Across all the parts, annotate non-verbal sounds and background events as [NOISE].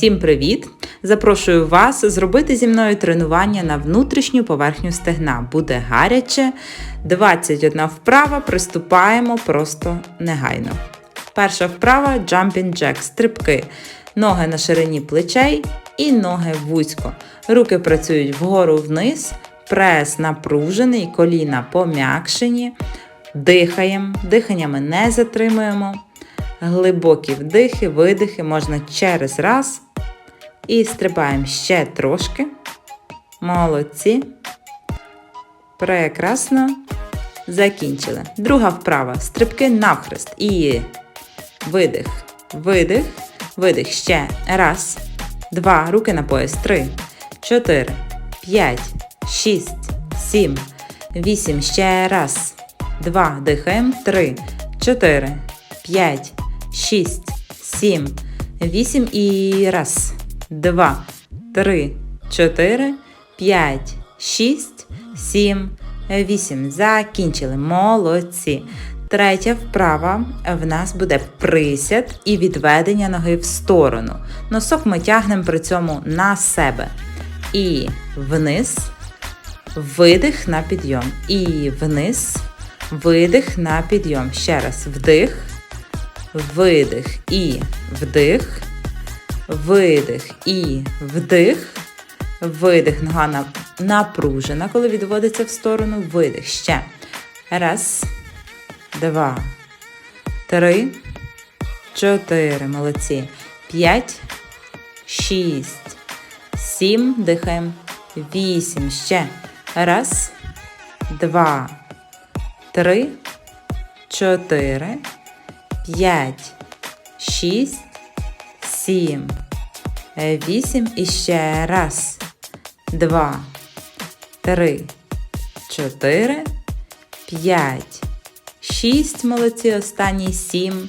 Всім привіт! Запрошую вас зробити зі мною тренування на внутрішню поверхню стегна. Буде гаряче. 21 вправа. Приступаємо просто негайно. Перша вправа jumping jack, стрибки. Ноги на ширині плечей і ноги вузько. Руки працюють вгору вниз, прес напружений, коліна пом'якшені. Дихаємо, диханнями не затримуємо. Глибокі вдихи, видихи можна через раз. І стрибаємо ще трошки. Молодці. Прекрасно. Закінчили. Друга вправа. Стрибки навхрест. І видих, видих, видих. Ще. Раз, два. Руки на пояс. Три, чотири, п'ять, шість, сім, вісім. Ще раз. Два. Дихаємо. Три, чотири, п'ять, шість, сім, вісім. І раз, два, три, чотири, п'ять, шість, сім, вісім. Закінчили. Молодці. Третя вправа в нас буде присяд і відведення ноги в сторону. Носок ми тягнемо при цьому на себе. І вниз, видих на підйом. І вниз, видих на підйом. Ще раз вдих, видих і вдих, видих і вдих. Видих, нога напружена, коли відводиться в сторону. Видих. Ще. Раз, два, три, чотири. Молодці. П'ять, шість, сім. Дихаємо. Вісім. Ще. Раз, два, три, чотири, п'ять, шість, сім. Е, Вісім і ще раз, два, три, чотири, п'ять, шість. Молодці, останній сім.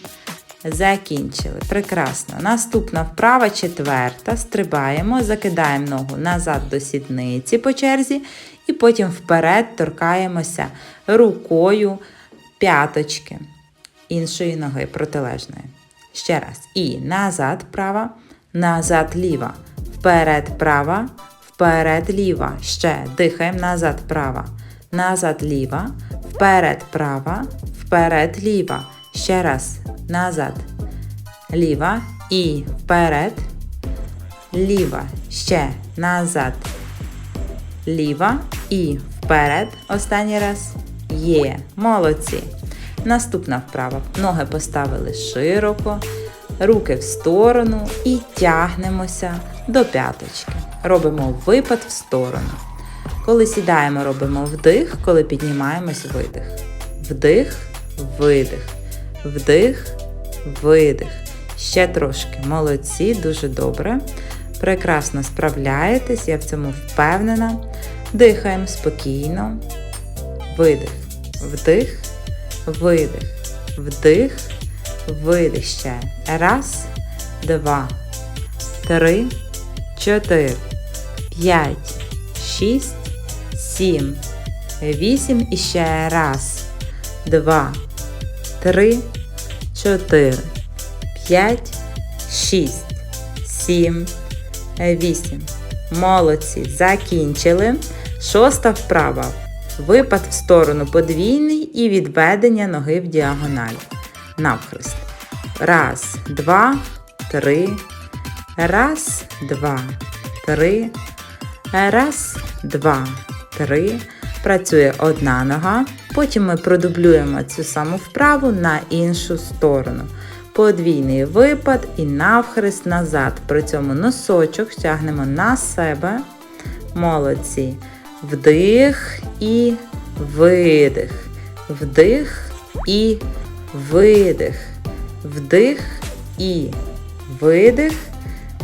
Закінчили. Прекрасно. Наступна вправа четверта. Стрибаємо, закидаємо ногу назад до сідниці по черзі, і потім вперед торкаємося рукою п'яточки іншої ноги протилежної. Ще раз. І назад права, назад ліва. Вперед права, вперед ліва. Ще дихаємо назад права. Назад ліва. Вперед права, вперед ліва. Ще раз. Назад. Ліва і вперед. Ліва. Ще назад. Ліва і вперед. Останній раз. Є. Молодці. Наступна вправа. Ноги поставили широко, руки в сторону і тягнемося до п'яточки. Робимо випад в сторону. Коли сідаємо, робимо вдих, коли піднімаємось видих. Вдих, видих. Вдих, видих. Ще трошки. Молодці, дуже добре. Прекрасно справляєтесь, я в цьому впевнена. Дихаємо спокійно. Видих. Вдих, видих. Вдих, видих ще. Раз, два, три, чотири, п'ять, шість, сім, вісім і ще раз, два, три, чотири, п'ять, шість, сім, вісім. Молодці. Закінчили. Шоста вправа. Випад в сторону подвійний і відведення ноги в діагональ. Навхрест. Раз, два, три. Раз, два, три. Раз, два, три. Працює одна нога. Потім ми продублюємо цю саму вправу на іншу сторону. Подвійний випад і навхрест назад. При цьому носочок тягнемо на себе. Молодці. Вдих і видих. Вдих і видих. Вдих і видих.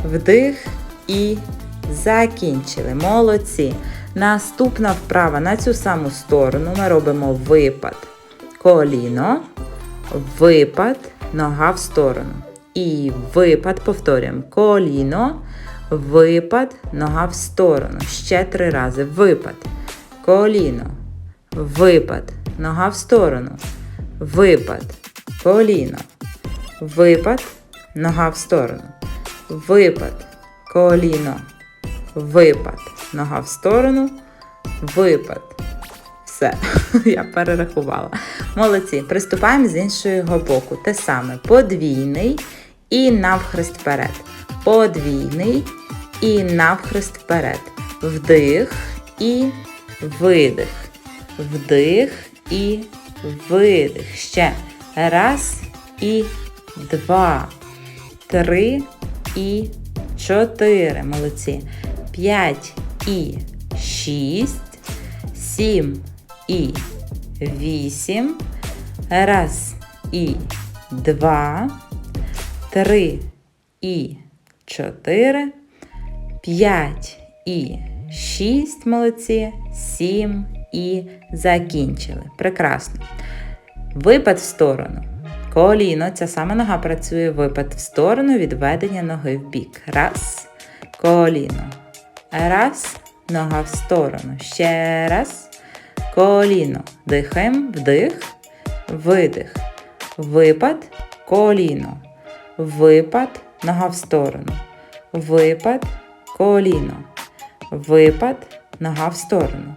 Вдих і закінчили. Молодці. Наступна вправа на цю саму сторону ми робимо випад. Коліно, випад, нога в сторону. І випад, повторюємо. Коліно, випад, нога в сторону. Ще три рази. Випад. Коліно. Випад. Нога в сторону. Випад. Коліно. Випад. Нога в сторону. Випад. коліно, випад. Нога в сторону, випад. Все, [LAUGHS] я перерахувала. Молодці. Приступаємо з іншого боку. Те саме подвійний і навхрест вперед. Подвійний і навхрест вперед. Вдих і видих. Вдих і видих. Ще. Раз і два. Три і чотири. Молодці. П'ять і шість. Сім і вісім. Раз і два. Три і чотири. П'ять і шість. Молодці. Сім і закінчили. Прекрасно. Випад в сторону. Коліно, ця сама нога працює випад в сторону, відведення ноги в бік. Раз. Коліно. Раз. Нога в сторону. Ще раз. Коліно. Дихаємо. Вдих. Видих. Випад. Коліно. Випад. Нога в сторону. Випад. Коліно. Випад. Нога в сторону.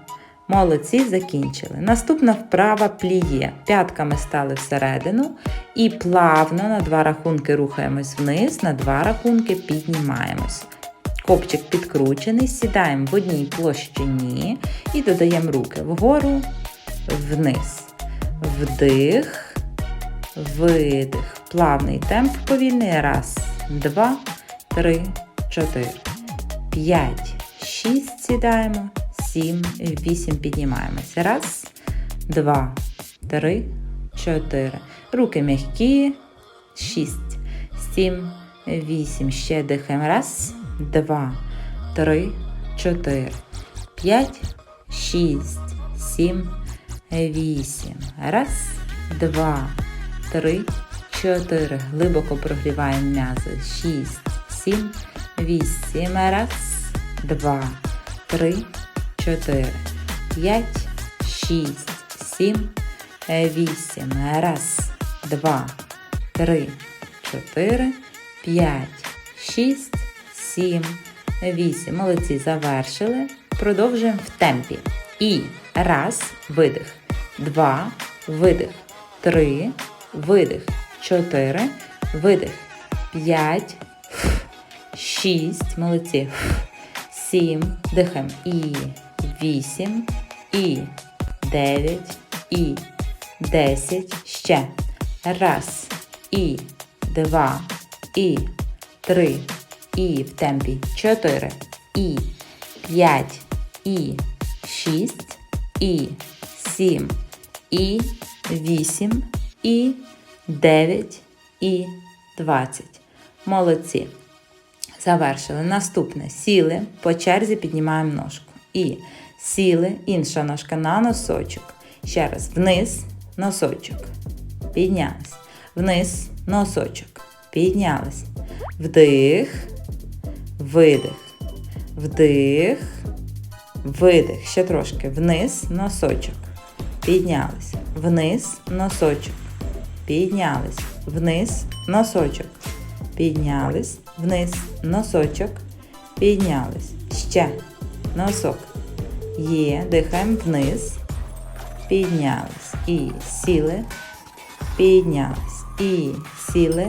Молодці, закінчили. Наступна вправа пліє. П'ятками стали всередину і плавно на два рахунки рухаємось вниз, на два рахунки піднімаємось. Копчик підкручений, сідаємо в одній площині і додаємо руки вгору, вниз. Вдих, видих. Плавний темп повільний. Раз, два, три, чотири, п'ять, шість сідаємо. 7, 8 піднімаємося. Раз, два, три, чотири. Руки м'які. Шість, сім, вісім. Ще дихаємо. Раз, два, три, чотири, п'ять, шість, сім, вісім. Раз, два, три, чотири. Глибоко прогріваємо м'язи. Шість, сім, вісім. Раз, два, три, 4, 5, 6, 7, 8. Раз, два, три, чотири, п'ять, шість, сім, вісім. Молодці, завершили. Продовжуємо в темпі. І раз, видих, два, видих, три, видих, чотири, видих, п'ять, шість. Молодці. Сім. Дихаємо. І 8 і 9 і 10. Ще. Раз. І два. І три. І в темпі 4. І 5. І 6. І 7. І 8. І 9. І 20. Молодці. Завершили. Наступне. Сіли. По черзі піднімаємо ножку. І Сіли, інша ножка на носочок. Ще раз вниз, носочок. Піднялись. Вниз, носочок. Піднялись. Вдих, видих. Вдих, видих. Ще трошки. Вниз, носочок. Піднялись. Вниз, носочок. Піднялись. Вниз, носочок. Піднялись. Вниз, носочок. Піднялись. Ще. Носок. Є, дихаємо вниз. Піднялись. І сіли. Піднялись. І сіли.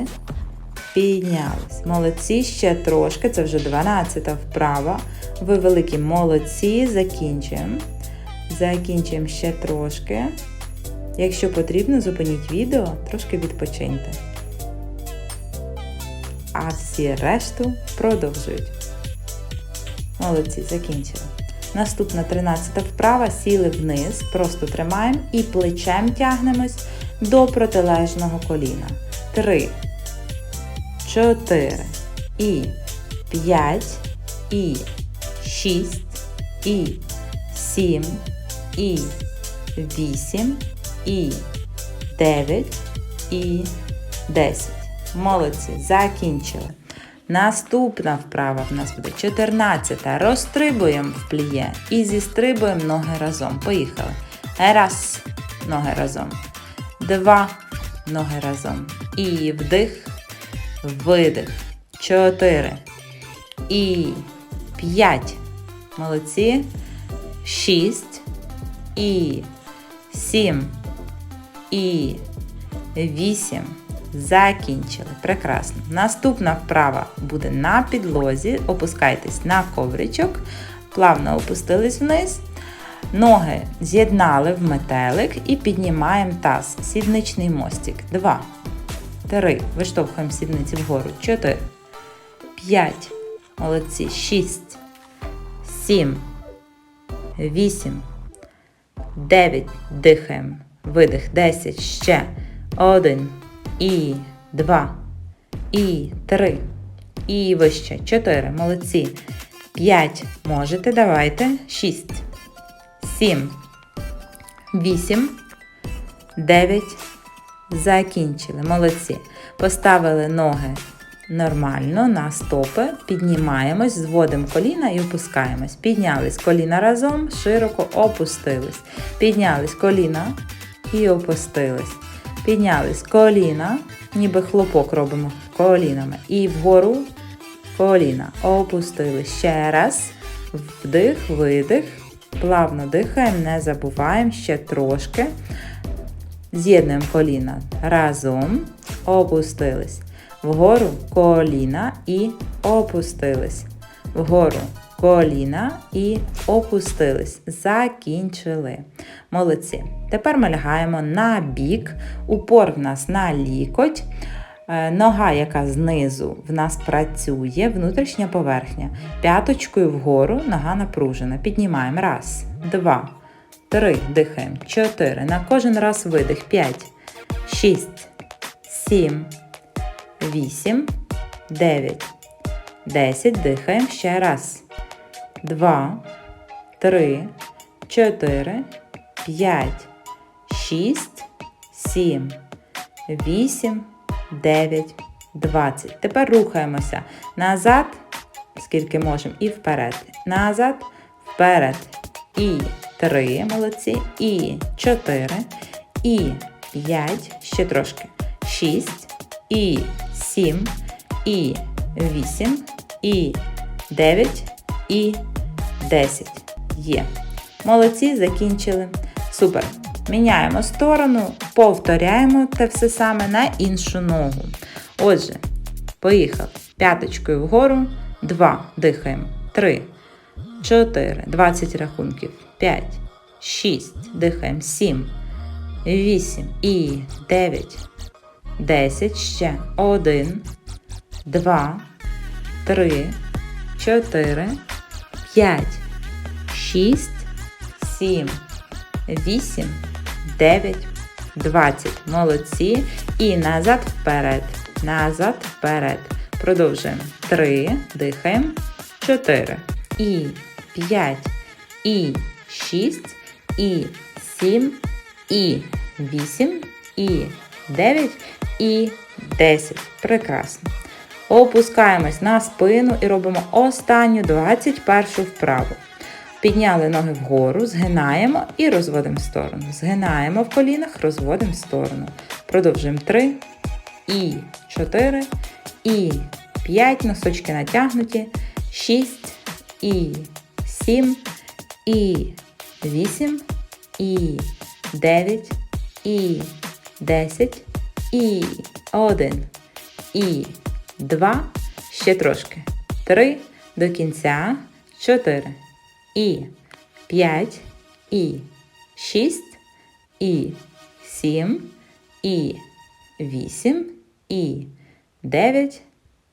Піднялись. Молодці ще трошки. Це вже 12 вправа. Ви великі молодці. Закінчуємо. Закінчуємо ще трошки. Якщо потрібно, зупиніть відео, трошки відпочиньте. А всі решту продовжують. Молодці, закінчили. Наступна 13 вправа, сіли вниз, просто тримаємо і плечем тягнемось до протилежного коліна. 3, 4, і 5, і 6, і 7, і 8, і 9, і 10. Молодці, закінчили. Наступна вправа в нас буде 14. Розстрибуємо в пліє і зістрибуємо ноги разом. Поїхали. Раз. Ноги разом. Два. Ноги разом. І вдих. Видих. Чотири. і 5. Молодці. 6 і 7 і 8. Закінчили. Прекрасно. Наступна вправа буде на підлозі. Опускайтесь на ковричок, плавно опустились вниз. Ноги з'єднали в метелик і піднімаємо таз. Сідничний мостик. 2. 3. Виштовхуємо сідниці вгору. 4. 5. Молодці. 6. 7. 8. 9. Дихаємо. Видих. 10. Ще. 1. І 2. І 3. І вище. 4. Молодці. 5. Можете. Давайте. 6. 7. 8. 9. Закінчили. Молодці. Поставили ноги нормально на стопи. Піднімаємось, зводимо коліна і опускаємось. Піднялись коліна разом, широко опустились. Піднялись коліна і опустились. Піднялись коліна, ніби хлопок робимо колінами. І вгору коліна. Опустились. Ще раз. Вдих, видих. Плавно дихаємо, не забуваємо ще трошки. З'єднуємо коліна разом, опустились. Вгору коліна і опустились. Вгору коліна і опустились. Закінчили. Молодці. Тепер ми лягаємо на бік. Упор в нас на лікоть. Е, Нога, яка знизу в нас працює, внутрішня поверхня. П'яточкою вгору, нога напружена. Піднімаємо. Раз, два, три. Дихаємо. Чотири. На кожен раз видих. П'ять, шість, сім, вісім, дев'ять, десять. Дихаємо ще раз. Два, три, чотири, п'ять, шість, сім, вісім. 9, 20. Tепер рухаємося назад, скільки можемо, і вперед. Назад, вперед. І 3, молодці. І 4, і 5, ще трошки. 6, і 7, і 8, і 9, і 10. Є. Молодці, закінчили. Супер. Міняємо сторону, повторяємо те все саме на іншу ногу. Отже, поїхав. П'яточкою вгору, 2. Дихаємо. 3, 4, 20 рахунків. 5, 6, дихаємо. 7, 8 і 9, 10. Ще 1, 2, 3, 4, 5, 6, 7, 8, 9, 20. Молодці. І назад вперед. Назад вперед. Продовжуємо. 3. Дихаємо. 4. І 5. І 6. І 7. І 8. І 9. І 10. Прекрасно. Опускаємось на спину і робимо останню 21 вправу. Підняли ноги вгору, згинаємо і розводимо в сторону. Згинаємо в колінах, розводимо в сторону. Продовжуємо 3 і 4, і 5, носочки натягнуті, 6, і 7, і 8, і 9, і 10, і 1, і 2, ще трошки. 3, до кінця, 4 і. 5, і. 6, і. 7, і. 8, і. 9,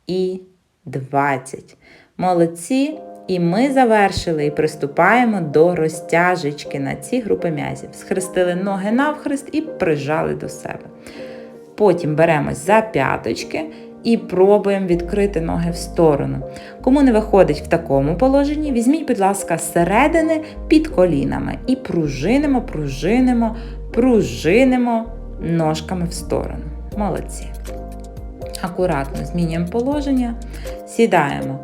і. 20. Молодці! І ми завершили і приступаємо до розтяжечки на ці групи м'язів. Схрестили ноги навхрест і прижали до себе. Потім беремось за п'яточки і пробуємо відкрити ноги в сторону. Кому не виходить в такому положенні, візьміть, будь ласка, зсередини під колінами і пружинимо, пружинимо, пружинимо ножками в сторону. Молодці. Акуратно змінюємо положення, сідаємо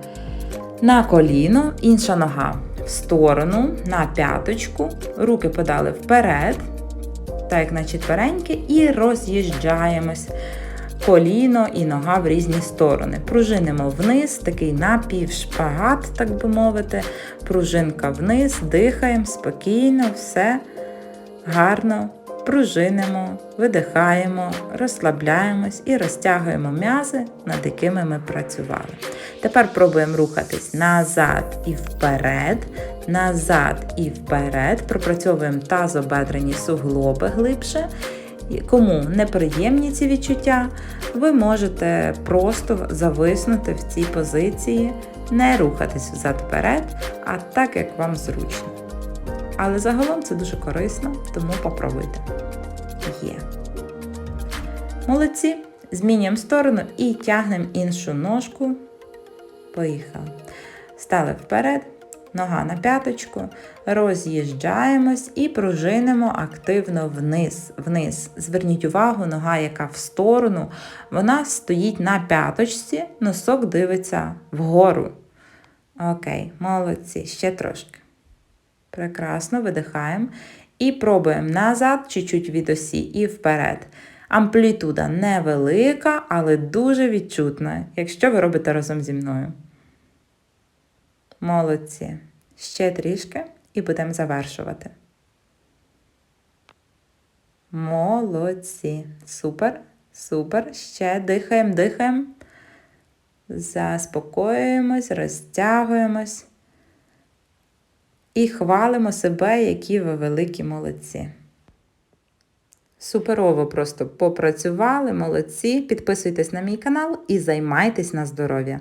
на коліно, інша нога в сторону, на п'яточку, руки подали вперед, так як на четвереньки, і роз'їжджаємось коліно і нога в різні сторони. Пружинимо вниз, такий напівшпагат, так би мовити. Пружинка вниз, дихаємо спокійно, все гарно. Пружинимо, видихаємо, розслабляємось і розтягуємо м'язи, над якими ми працювали. Тепер пробуємо рухатись назад і вперед, назад і вперед. Пропрацьовуємо тазобедрені суглоби глибше. Кому неприємні ці відчуття, ви можете просто зависнути в цій позиції, не рухатись взад-вперед, а так, як вам зручно. Але загалом це дуже корисно, тому попробуйте. Є. Молодці. Змінюємо сторону і тягнемо іншу ножку. Поїхали. Стали вперед, нога на п'яточку, роз'їжджаємось і пружинимо активно вниз. вниз. Зверніть увагу, нога, яка в сторону, вона стоїть на п'яточці, носок дивиться вгору. Окей, молодці, ще трошки. Прекрасно, видихаємо. І пробуємо назад, чуть-чуть від осі і вперед. Амплітуда невелика, але дуже відчутна, якщо ви робите разом зі мною. Молодці. Ще трішки і будемо завершувати. Молодці. Супер, супер. Ще дихаємо, дихаємо. Заспокоюємось, розтягуємось. І хвалимо себе, які ви великі молодці. Суперово просто попрацювали, молодці. Підписуйтесь на мій канал і займайтесь на здоров'я.